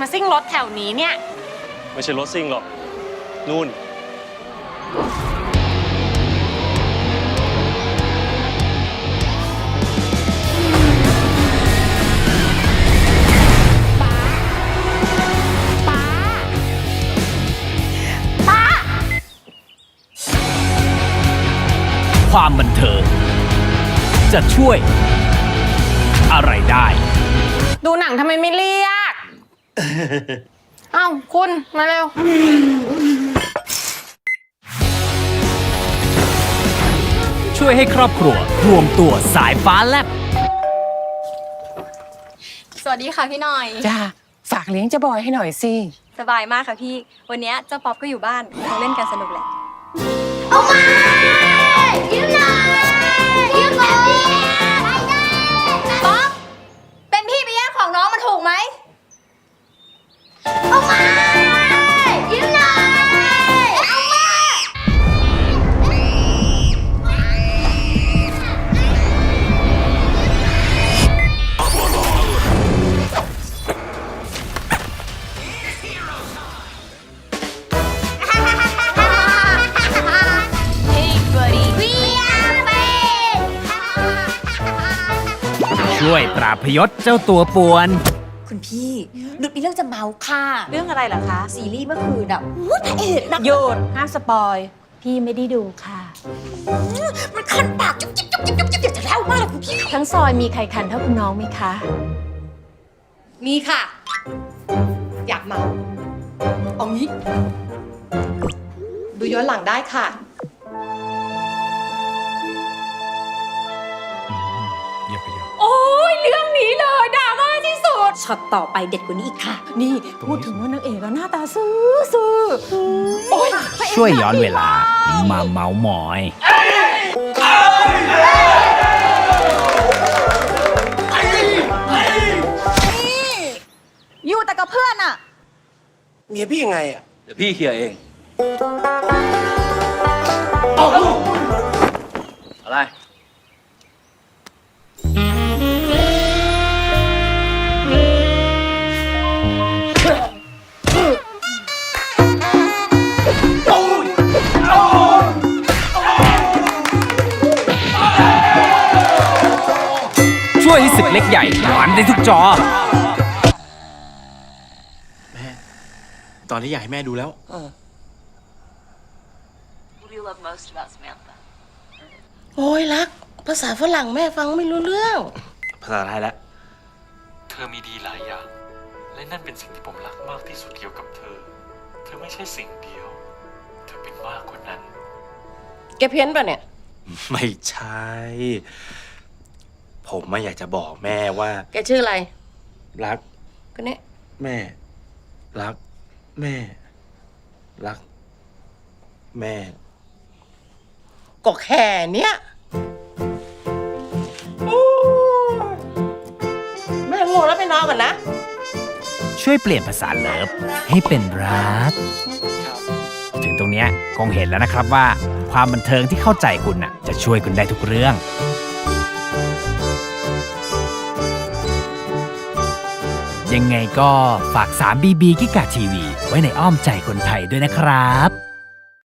มาซิ่งรถแถวนี้เนี่ย ไม่ใช่รถซิ่งหรอก นู่นความบันเทิงจะช่วย อะไรได้ ดูหนังทำไมไม่เรียก เอ้าคุณมาเร็ว ช่วยให้ครอบครัวรวมตัวสายฟ้าแลบสวัสดีค่ะพี่หน่อย จ้าฝากเลี้ยงเจ้าบอยให้หน่อยสิ สบายมากค่ะพี่ วันเนี้ยเจ้าป๊อปก็อยู่บ้านคงเล่นกันสนุกแหละป๊ ช่วยปราบพยศเจ้าตัวป่วน คุณพี่นุชมีเรื่องจะเมาค่ะ เรื่องอะไรเหรอคะซีรีส์เมื่อคืนอะอุ๊ยพระเอกนะหยุดห้ามสปอย พี่ไม่ได้ดูค่ะ มันคันปากจุ๊บจิ๊บจุ๊บจิ๊บจุ๊บจิ๊บอยากจะเล่ามากเลยคุณพี่ ทั้งซอยมีใครคันเท่าคุณน้องไหมคะ มีค่ะ อยากเมาเอางี้ ดูย้อนหลังได้ค่ะ ช็อตต่อไปเด็ดกว่านี้อีกค่ะ นี่พูดถึงว่านางเอกอะหน้าตาซื่อซื่อโอ้ยช่วยย้อนเวลามาเมาหมอย อยู่แต่กับเพื่อนอะเมียพี่ยังไงอะ เดี๋ยวพี่เคลียร์เองอะไร ช่วยให้ศึกเล็กใหญ่หวานได้ทุกจอตอนนี้อยากให้แม่ดูแล้วโอ้ยรัก ภาษาฝรั่งแม่ฟังไม่รู้เรื่อง ภาษาไทยแล้ว เธอมีดีหลายอย่าง และนั่นเป็นสิ่งที่ผมรักมากที่สุดเกี่ยวกับเธอ เธอไม่ใช่สิ่งเดียว เธอเป็นมากกว่านั้น แกเพี้ยนป่ะเนี่ย ไม่ใช่ ผมไม่อยากจะบอกแม่ว่า แกชื่ออะไรรักคนนี้แม่ รัก แม่ รัก แม่ ก็แค่เนี้ยโอ้ยแม่ง่วงแล้วไปนอนก่อนนะ ช่วยเปลี่ยนภาษาเลิฟให้เป็นรัก ถึงตรงเนี้ยคงเห็นแล้วนะครับว่า ความบันเทิงที่เข้าใจคุณน่ะจะช่วยคุณได้ทุกเรื่อง ยังไงก็ฝาก 3BB กิกาทีวีไว้ในอ้อมใจคนไทยด้วยนะครับ